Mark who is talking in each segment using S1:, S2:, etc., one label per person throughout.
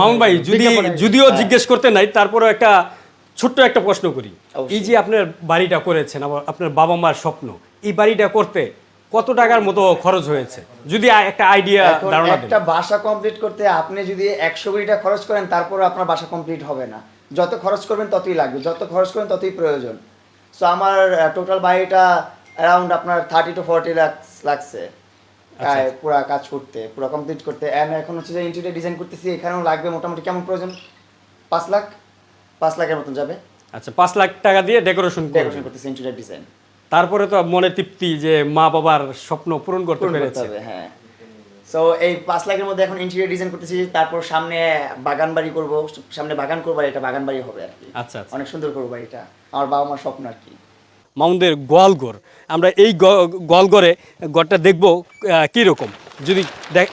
S1: মামুন ভাই যদি যদিও
S2: হ্যাঁ।
S1: জিজ্ঞেস করতে নাই তারপরেও একটা ছোট্ট একটা প্রশ্ন করি। এই যে আপনার বাড়িটা করেছেন আবার আপনার বাবা মার স্বপ্ন এই বাড়িটা করতে কত টাকার মতো খরচ হয়েছে? যদি একটা আইডিয়া ধারণা
S2: একটা বাসা কমপ্লিট করতে আপনি যদি একশো কোটি টাকা খরচ করেন তারপরে আপনার বাসা কমপ্লিট হবে না। যত খরচ করবেন ততই লাগবে। যত খরচ করবেন ততই প্রয়োজন। সো আমার টোটাল বাড়িটা অ্যারাউন্ড আপনার থার্টি টু ফর্টি লাখ লাগছে। পুরা কাজ করতে পুরো কমপ্লিট করতে। অ্যান্ড এখন হচ্ছে যে ইন্টেরিয়র ডিজাইন করতেছি এখানেও লাগবে মোটামুটি কেমন প্রয়োজন? পাঁচ লাখ? পাঁচ লাখের মতন যাবে।
S1: আচ্ছা পাঁচ লাখ টাকা দিয়ে ডেকোরেশন
S2: ডেকোরেশন করতেছি ইন্টেরিয়র ডিজাইন
S1: তারপরে তো মনে তৃপ্তি যে মা বাবার স্বপ্ন পূরণ করতে পেরেছে।
S2: হ্যাঁ। সো এই পাঁচ লাখের মধ্যে এখন ইন্টেরিয়র ডিজাইন করতেছি তারপর সামনে বাগান বাড়ি করব সামনে বাগান করব এটা বাগান বাড়ি হবে আর কি।
S1: আচ্ছা আচ্ছা।
S2: অনেক সুন্দর করব বাড়িটা। আমার বাবা মার স্বপ্ন আর কি।
S1: মামুনদের গোয়ালঘর। আমরা এই গোয়ালঘরে ঘরটা দেখব কীরকম? যদি দেখ,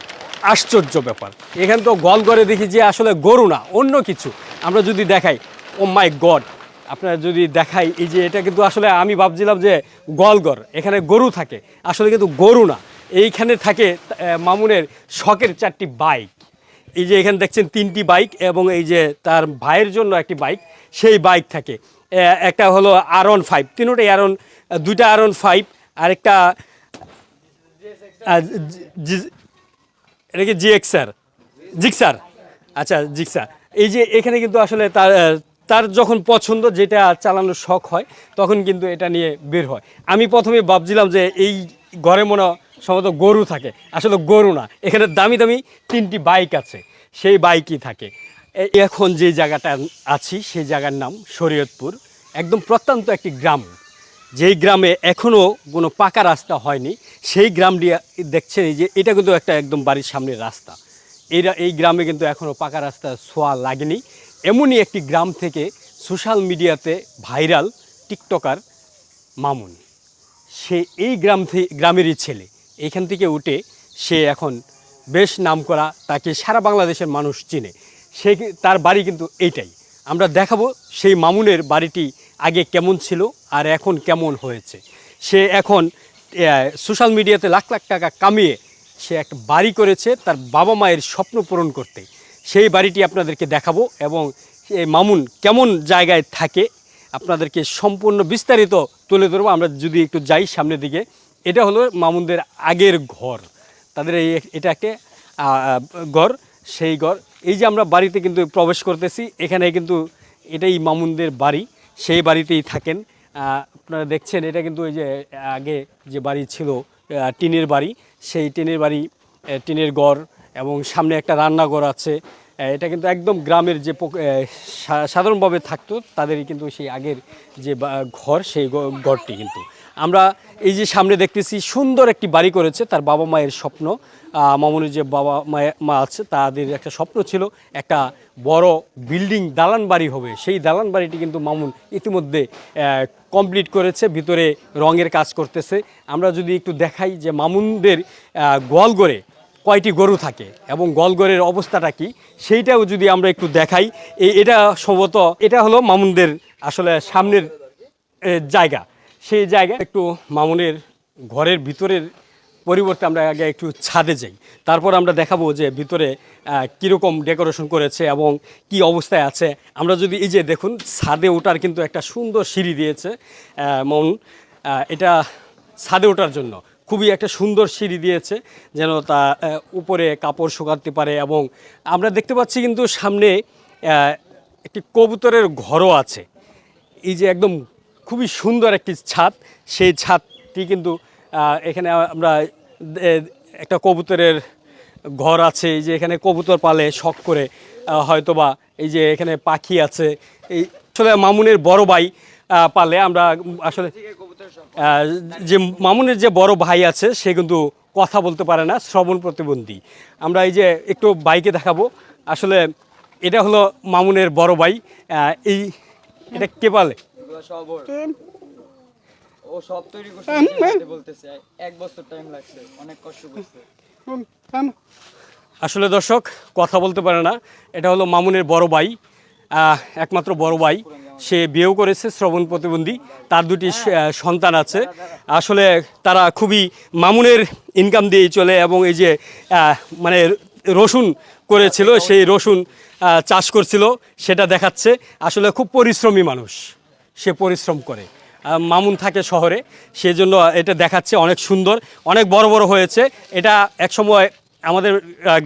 S1: আশ্চর্য ব্যাপার। এখানে তো গোয়ালঘরে দেখি যে আসলে গরু না, অন্য কিছু। আমরা যদি দেখাই, ও মাই গড! আপনারা যদি দেখাই, এই যে এটা কিন্তু আসলে আমি ভাবছিলাম যে গোয়ালঘর, এখানে গরু থাকে। আসলে কিন্তু গরু না। এইখানে থাকে মামুনের শখের চারটি বাইক। এই যে এখানে দেখছেন তিনটি বাইক এবং এই যে তার ভাইয়ের জন্য একটি বাইক, সেই বাইক থাকে। একটা হলো আর ওয়ান ফাইভ তিনোটাই আর ওয়ান দুইটা আর ওয়ান ফাইভ আরেকটা এটা কি জিএক্সার জিক্সার আচ্ছা জিক্সার এই যে এখানে কিন্তু আসলে তার তার যখন পছন্দ, যেটা চালানোর শখ হয়, তখন কিন্তু এটা নিয়ে বের হয়। আমি প্রথমে ভাবছিলাম যে এই ঘরে মনে সম্ভবত গরু থাকে। আসলে গরু না, এখানে দামি দামি তিনটি বাইক আছে। সেই বাইকই থাকে। এখন যে জায়গাটা আছি, সেই জায়গার নাম শরীয়তপুর। একদম প্রত্যন্ত একটি গ্রাম। যেই গ্রামে এখনও কোনো পাকা রাস্তা হয়নি, সেই গ্রামটি দেখছেন যে, এটা কিন্তু একটা একদম বাড়ির সামনের রাস্তা। এরা এই গ্রামে কিন্তু এখনও পাকা রাস্তা ছোঁয়া লাগেনি। এমনই একটি গ্রাম থেকে সোশ্যাল মিডিয়াতে ভাইরাল টিকটকার মামুন। সে এই গ্রাম থেকে গ্রামেরই ছেলে। এইখান থেকে উঠে সে এখন বেশ নামকরা, তাকে সারা বাংলাদেশের মানুষ চিনে। সে তার বাড়ি কিন্তু এইটাই। আমরা দেখাবো সেই মামুনের বাড়িটি আগে কেমন ছিল আর এখন কেমন হয়েছে। সে এখন সোশ্যাল মিডিয়াতে লাখ লাখ টাকা কামিয়ে সে একটা বাড়ি করেছে তার বাবা মায়ের স্বপ্ন পূরণ করতে। সেই বাড়িটি আপনাদেরকে দেখাবো এবং এই মামুন কেমন জায়গায় থাকে আপনাদেরকে সম্পূর্ণ বিস্তারিত তুলে ধরবো। আমরা যদি একটু যাই সামনের দিকে এটা হলো মামুনদের আগের ঘর। তাদের এই এটা একটা আহ, ঘর সেই ঘর। এই যে আমরা বাড়িতে কিন্তু প্রবেশ করতেছি, এখানে কিন্তু এটাই মামুনদের বাড়ি, সেই বাড়িতেই থাকেন। আপনারা দেখছেন, এটা কিন্তু ওই যে আগে যে বাড়ি ছিল টিনের বাড়ি, সেই টিনের বাড়ি টিনের গড় এবং সামনে একটা রান্নাঘর আছে। এটা কিন্তু একদম গ্রামের যে সাধারণভাবে থাকতো, তাদেরই কিন্তু সেই আগের যে ঘর, সেই ঘরটি কিন্তু। আমরা এই যে সামনে দেখতেছি, সুন্দর একটি বাড়ি করেছে তার বাবা মায়ের স্বপ্ন। মামুনের যে বাবা মায়ের মা আছে, তাদের একটা স্বপ্ন ছিল একটা বড় বিল্ডিং দালান বাড়ি হবে। সেই দালান বাড়িটি কিন্তু মামুন ইতিমধ্যে কমপ্লিট করেছে, ভিতরে রঙের কাজ করতেছে। আমরা যদি একটু দেখাই যে মামুনদের গোয়ালঘরে কয়টি গরু থাকে এবং গোয়ালঘরের অবস্থাটা কি, সেইটাও যদি আমরা একটু দেখাই এই এটা সম্ভবত এটা হলো মামুনদের আসলে সামনের জায়গা। সেই জায়গা একটু মামুনের ঘরের ভিতরের পরিবর্তে আমরা আগে একটু ছাদে যাই। তারপর আমরা দেখাবো যে ভিতরে কীরকম ডেকোরেশন করেছে এবং কি অবস্থায় আছে। আমরা যদি এই যে দেখুন, ছাদে ওঠার কিন্তু একটা সুন্দর সিঁড়ি দিয়েছে মামুন। এটা ছাদে ওঠার জন্য। খুবই একটা সুন্দর সিঁড়ি দিয়েছে, যেন তা উপরে কাপড় শুকাতে পারে এবং আমরা দেখতে পাচ্ছি কিন্তু সামনে একটি কবুতরের ঘরও আছে। এই যে একদম খুবই সুন্দর একটি ছাদ, সেই ছাদটি কিন্তু এখানে আমরা একটা কবুতরের ঘর আছে, এই যে এখানে কবুতর পালে শখ করে হয়তোবা এই যে এখানে পাখি আছে। এই আসলে মামুনের বড় ভাই পালে আমরা আসলে যে মামুনের যে বড় ভাই আছে সে কিন্তু কথা বলতে পারে না শ্রবণ প্রতিবন্ধী। আমরা এই যে একটু বাইকে দেখাবো আসলে এটা হলো মামুনের বড় ভাই। এই এটা কে পালে
S3: এগুলো সব ওর। ও সব তৈরি করছে বলতেছে এক বছর টাইম লাগছে অনেক কষ্ট করছে।
S1: আসলে দর্শক কথা বলতে পারে না। এটা হলো মামুনের বড় ভাই একমাত্র বড় ভাই। সে বিয়েও করেছে, শ্রবণ প্রতিবন্ধী। তার দুটি সন্তান আছে। আসলে তারা খুবই মামুনের ইনকাম দিয়েই চলে এবং এই যে মানে রসুন করেছিল, সেই রসুন চাষ করছিল, সেটা দেখাচ্ছে। আসলে খুব পরিশ্রমী মানুষ, সে পরিশ্রম করে। মামুন থাকে শহরে, সেজন্য এটা দেখাচ্ছে অনেক সুন্দর, অনেক বড় বড় হয়েছে। এটা একসময় আমাদের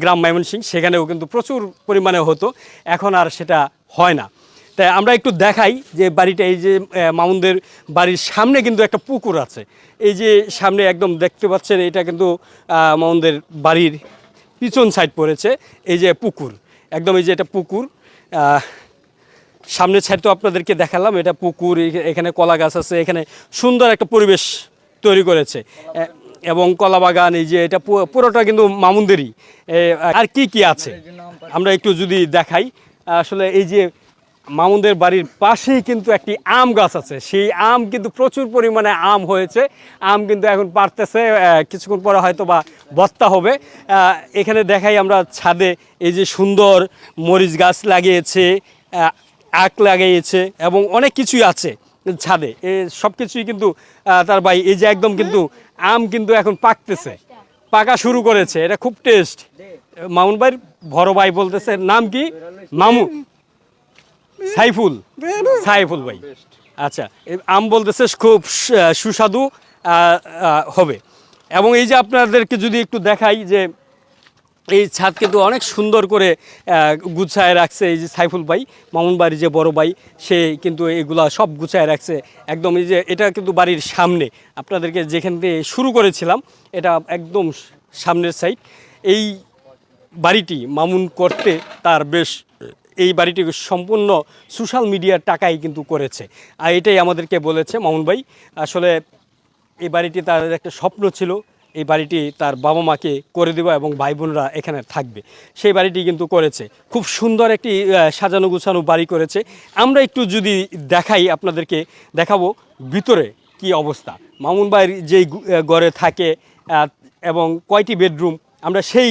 S1: গ্রাম ময়মনসিং সেখানেও কিন্তু প্রচুর পরিমাণে হতো। এখন আর সেটা হয় না। তাই আমরা একটু দেখাই যে বাড়িটা, এই যে মামুনদের বাড়ির সামনে কিন্তু একটা পুকুর আছে। এই যে সামনে একদম দেখতে পাচ্ছেন, এটা কিন্তু মামুনদের বাড়ির পিছন সাইড পড়েছে, এই যে পুকুর। একদম এই যে এটা পুকুর। সামনের সাইড তো আপনাদেরকে দেখালাম, এটা পুকুর, এখ- এখানে কলা গাছ আছে, এখানে সুন্দর একটা পরিবেশ তৈরি করেছে। এবং কলা বাগান, এই যে এটা পুরোটা কিন্তু মামুনদেরই। আর কি কি আছে? আমরা একটু যদি দেখাই, আসলে এই যে মামুনদের বাড়ির পাশেই কিন্তু একটি আম গাছ আছে। সেই আম কিন্তু প্রচুর পরিমাণে আম হয়েছে। আম কিন্তু এখন পারতেছে কিছুক্ষণ পরে হয়তো বা বত্তা হবে। এখানে দেখাই আমরা ছাদে এই যে সুন্দর মরিচ গাছ লাগিয়েছে আখ লাগিয়েছে এবং অনেক কিছুই আছে ছাদে। এ সব কিছুই কিন্তু তার ভাই, এই যে একদম কিন্তু আম কিন্তু এখন পাকতেছে। পাকা শুরু করেছে, এটা খুব টেস্ট মামুন ভাইয়ের বড় ভাই বলতেছে, নাম কি? মামু। সাইফুল। সাইফুল ভাই। আচ্ছা আম বলতেছে খুব সুস্বাদু হবে। এবং এই যে আপনাদেরকে যদি একটু দেখাই যে এই ছাদ কিন্তু অনেক সুন্দর করে গুছায় রাখছে এই যে সাইফুল ভাই মামুন বাড়ির যে বড় ভাই সে কিন্তু এগুলা সব গুছায় রাখছে। একদম এই যে এটা কিন্তু বাড়ির সামনে। আপনাদেরকে যেখান থেকে শুরু করেছিলাম এটা একদম সামনের সাইড। এই বাড়িটি মামুন করতে তার বেশ এই বাড়িটি সম্পূর্ণ সোশ্যাল মিডিয়ার টাকাই কিন্তু করেছে। আর এটাই আমাদেরকে বলেছে মামুন ভাই, আসলে এই বাড়িটি তার একটা স্বপ্ন ছিল, এই বাড়িটি তার বাবা মাকে করে দেবো এবং ভাই বোনরা এখানে থাকবে। সেই বাড়িটি কিন্তু করেছে। খুব সুন্দর একটি সাজানো গুছানো বাড়ি করেছে। আমরা একটু যদি দেখাই আপনাদেরকে, দেখাবো ভিতরে কি অবস্থা। মামুন ভাইয়ের যেই ঘরে থাকে এবং কয়টি বেডরুম, আমরা সেই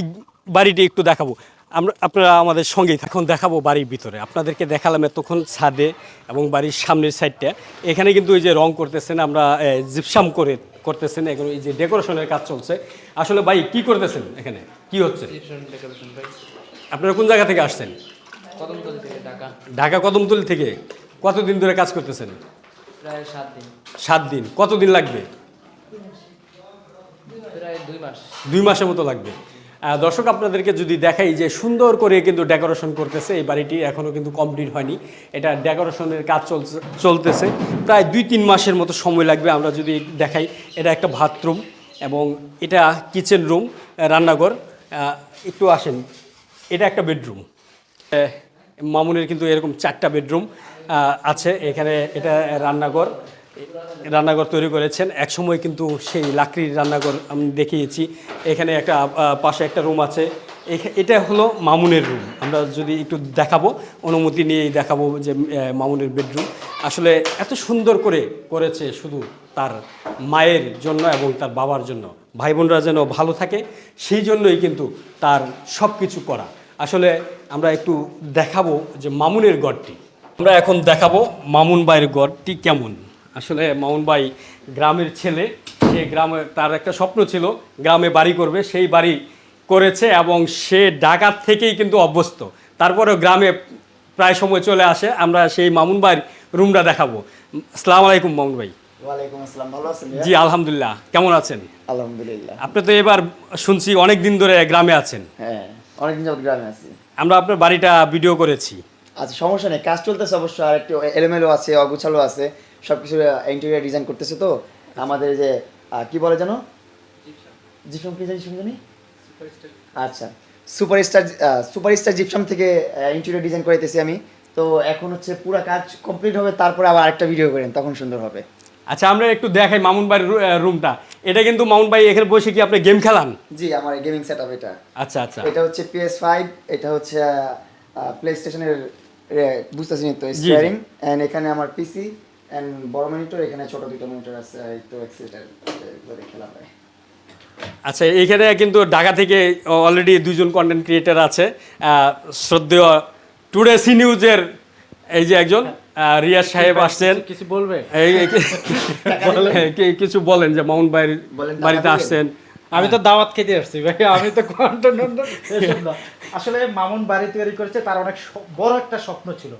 S1: বাড়িটি একটু দেখাবো। আমরা আপনারা আমাদের সঙ্গেই এখন দেখাবো বাড়ির ভিতরে। আপনাদেরকে দেখালাম এতক্ষণ ছাদে এবং বাড়ির সামনের সাইডটা। এখানে কিন্তু এই যে রং করতেছেন আমরা জিপসাম করে করতেছেন এখন এই যে ডেকোরেশনের কাজ চলছে। আসলে ভাই কি করতেছেন এখানে? কি হচ্ছে? আপনারা কোন জায়গা থেকে আসছেন?
S4: ঢাকা
S1: কদমতলি থেকে? কতদিন ধরে কাজ করতেছেন?
S4: প্রায় সাত দিন।
S1: সাত দিন। কতদিন লাগবে?
S4: প্রায় দুই মাস।
S1: দুই মাসের মতো লাগবে। দর্শক, আপনাদেরকে যদি দেখাই যে সুন্দর করে কিন্তু ডেকোরেশন করতেছে, এই বাড়িটি এখনও কিন্তু কমপ্লিট হয়নি। এটা ডেকোরেশনের কাজ চলছে, চলতেছে। প্রায় দুই তিন মাসের মতো সময় লাগবে আমরা যদি দেখাই। এটা একটা বাথরুম এবং এটা কিচেন রুম রান্নাঘর। একটু আসেন। এটা একটা বেডরুম। মামুনের কিন্তু এরকম চারটা বেডরুম আছে। এখানে এটা রান্নাঘর। রান্নাঘর তৈরি করেছেন। একসময় কিন্তু সেই লাকড়ির রান্নাঘর আমি দেখিয়েছি। এখানে একটা পাশে একটা রুম আছে। এটা হলো মামুনের রুম। আমরা যদি একটু দেখাবো, অনুমতি নিয়েই দেখাবো যে মামুনের বেডরুম। আসলে এত সুন্দর করে করেছে শুধু তার মায়ের জন্য এবং তার বাবার জন্য। ভাই বোনরা যেন ভালো থাকে, সেই জন্যই কিন্তু তার সব কিছু করা। আসলে আমরা একটু দেখাবো যে মামুনের গড়টি আমরা এখন দেখাবো মামুন ভাইয়ের গড়টি কেমন। আসলে মামুন ভাই গ্রামের ছেলে সে গ্রামে তার একটা স্বপ্ন ছিল গ্রামে বাড়ি করবে সেই বাড়ি করেছে এবং সে ঢাকার থেকেই কিন্তু অভ্যস্ত। তারপরেও গ্রামে প্রায় সময় চলে আসে আমরা সেই মামুন ভাইয়ের রুমটা দেখাবো। আসসালামু আলাইকুম মামুন ভাই। জি আলহামদুলিল্লাহ। কেমন আছেন?
S2: আলহামদুলিল্লাহ।
S1: আপনি তো এবার শুনছি অনেক দিন ধরে গ্রামে আছেন।
S2: হ্যাঁ গ্রামে আছি।
S1: আমরা আপনার বাড়িটা ভিডিও করেছি।
S2: আচ্ছা সমস্যা নেই কাজ চলতেছে অবশ্য আর একটু এলোমেলো আছে অগুছালো আছে। সব কিছু ইন্টেরিয়ার ডিজাইন করতেছে তো আমাদের যে কি বলে জানো জিপসাম। কি জানি শুনতে আচ্ছা। Super star super star gypsum থেকে ইন্টেরিয়ার ডিজাইন করাইতেছি আমি। তো এখন হচ্ছে পুরো কাজ কমপ্লিট হবে তারপরে আবার আরেকটা ভিডিও করেন তখন সুন্দর হবে।
S1: আচ্ছা আমরা একটু দেখাই মামুন ভাইয়ের রুমটা এটা কিন্তু মামুন ভাই এখানে বসে কি আপনি গেম খেলান?
S2: জি আমার গেমিং সেট এটা।
S1: আচ্ছা আচ্ছা।
S2: এটা হচ্ছে পিএস ফাইভ এটা হচ্ছে প্লে স্টেশনের বুঝতেছি তো স্টিয়ারিং এন্ড এখানে আমার পিসি এন্ড বড় মনিটর এখানে ছোট দুটো মনিটর আছে আর এই তো এক্সিটার এগুলো খেলা হয়।
S1: আচ্ছা এইখানে কিন্তু ঢাকা থেকে অলরেডি দুজন কন্টেন্ট ক্রিয়েটার আছে। শ্রদ্ধেয় টুডে সি নিউজের এই যে একজন রিয়াজ সাহেব আসছেন।
S4: কিছু বলবে?
S1: কিছু বলেন যে
S2: বলেন, টাকা
S1: বাড়িতে আসছেন।
S5: আমি তো দাওয়াত খেতে আসছি ভাই আমি তো কন্টেন্ট আসলে মামুন বাড়ি তৈরি করেছে তার অনেক বড় একটা স্বপ্ন ছিল।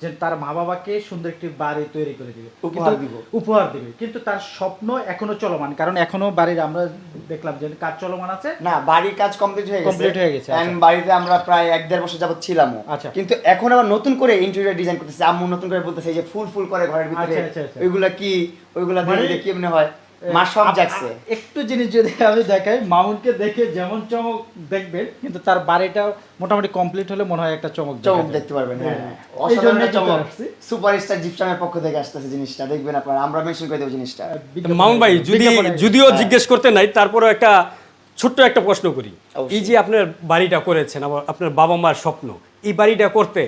S5: যে তার মা বাবাকে সুন্দর একটি বাড়ি তৈরি করে দিবে।
S2: উপহার দিব।
S5: উপহার দিবে। কিন্তু তার স্বপ্ন এখনও চলমান। কারণ এখনও বাড়ির আমরা দেখলাম যে কাজ চলমান আছে।
S2: না বাড়ির কাজ কমপ্লিট হয়ে গেছে।
S5: Complete হয়ে গেছে,
S2: And
S5: আচ্ছা।
S2: বাড়িতে আমরা প্রায় এক দেড় বছর যাবত ছিলাম
S5: আচ্ছা।
S2: কিন্তু এখন আবার নতুন করে ইন্টেরিয়র ডিজাইন করতেছে। আম্মু নতুন করে বলতেছে এই যে ফুল ফুল করে ঘরের ভিতরে
S5: আচ্ছা, আচ্ছা।
S2: ওইগুলা কি? ওইগুলা
S5: মানে-
S2: দেখে কি মনে হয়? মা সব জাগছে।
S5: একটু জিনিস যদি আমি দেখাই মামুনকে দেখে যেমন চমক দেখবেন কিন্তু তার বাড়িটা মোটামুটি কমপ্লিট হলে মনে হয় একটা চমক
S2: চমক দেখতে পারবেন হ্যাঁ।
S5: হ্যাঁ। এই জন্য
S2: চমক। সুপারস্টার জিপসামের পক্ষ থেকে আসতেছে জিনিসটা দেখবেন আপনারা আমরা মেনশন করে দেবো জিনিসটা।
S1: মামুন ভাই যদি যদিও জিজ্ঞেস করতে নাই তারপরেও একটা ছোট্ট একটা প্রশ্ন করি। এই যে আপনার বাড়িটা করেছেন আবার আপনার বাবা মার স্বপ্ন এই বাড়িটা করতে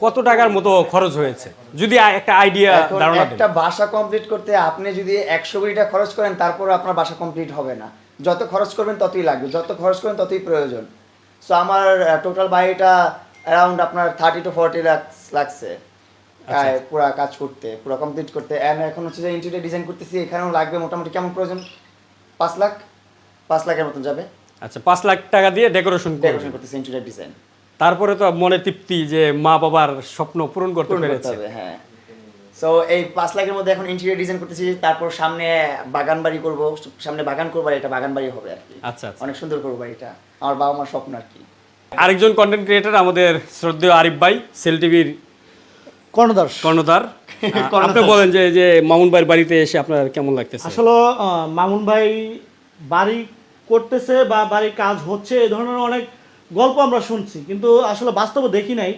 S1: কত টাকার মতো খরচ হয়েছে? যদি একটা আইডিয়া ধারণা
S2: একটা বাসা কমপ্লিট করতে আপনি যদি একশো কোটি টাকা খরচ করেন তারপর আপনার বাসা কমপ্লিট হবে না। যত খরচ করবেন ততই লাগবে। যত খরচ করবেন ততই প্রয়োজন। সো আমার টোটাল বাড়িটা অ্যারাউন্ড আপনার থার্টি টু ফর্টি লাক্স লাগছে।
S1: আচ্ছা,
S2: পুরা কাজ করতে পুরো কমপ্লিট করতে। অ্যান্ড এখন হচ্ছে যে ইন্টেরিয়র ডিজাইন করতেছি এখানেও লাগবে মোটামুটি কেমন প্রয়োজন? পাঁচ লাখ? পাঁচ লাখের মতন যাবে।
S1: আচ্ছা পাঁচ লাখ টাকা দিয়ে ডেকোরেশন
S2: ডেকোরেশন করতেছি ইন্টেরিয়র ডিজাইন
S1: তারপরে তো মনে তৃপ্তি যে মা বাবার স্বপ্ন পূরণ করতে পেরেছে।
S2: হবে হ্যাঁ। সো এই পাঁচ লাখের মধ্যে এখন ইন্টেরিয়র ডিজাইন করতেছি তারপর সামনে বাগান বাড়ি করব সামনে বাগান করব এটা বাগান বাড়ি হবে আর কি।
S1: আচ্ছা আচ্ছা।
S2: অনেক সুন্দর করব বাড়িটা আমার বাবা মার স্বপ্ন আর কি।
S1: আরেকজন কন্টেন্ট ক্রিয়েটর আমাদের শ্রদ্ধেয় আরিফ ভাই সেল টিভির
S5: কর্ণদাস
S1: কর্ণধার। আপনি বলেন যে যে মামুন ভাইয়ের বাড়িতে এসে আপনার কেমন লাগতেছে?
S6: আসলে মামুন ভাই বাড়ি করতেছে বা বাড়ির কাজ হচ্ছে এই ধরনের অনেক গল্প আমরা শুনছি কিন্তু আসলে বাস্তবে দেখি নাই।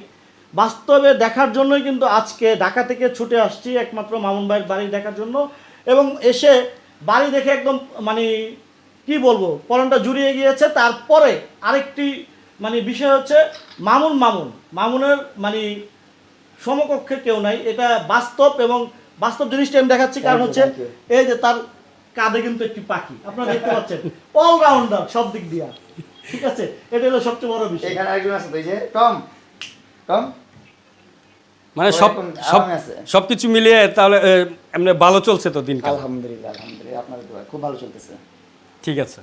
S6: বাস্তবে দেখার জন্যই কিন্তু আজকে ঢাকা থেকে ছুটে আসছি একমাত্র মামুন ভাইয়ের বাড়ি দেখার জন্য। এবং এসে বাড়ি দেখে একদম মানে কি বলব পরনটা জুড়িয়ে গিয়েছে। তারপরে আরেকটি মানে বিষয় হচ্ছে মামুন মামুন। মামুনের মানে সমকক্ষে কেউ নাই। এটা বাস্তব এবং বাস্তব জিনিসটা আমি দেখাচ্ছি কারণ হচ্ছে এই যে তার কাঁধে কিন্তু একটি পাখি। আপনারা দেখতে পাচ্ছেন। অলরাউন্ডার সব দিক দিয়া। ঠিক আছে এটা হলো সবচেয়ে বড় বিষয়।
S2: এখানে আরেকজন আছে তো এই যে টম। টম?
S1: মানে সব সব। সবকিছু মিলিয়ে তাহলে এমনি ভালো চলছে তো দিনকাল।
S2: আলহামদুলিল্লাহ আলহামদুলিল্লাহ আপনার খুব ভালো চলতেছে।
S1: ঠিক আছে।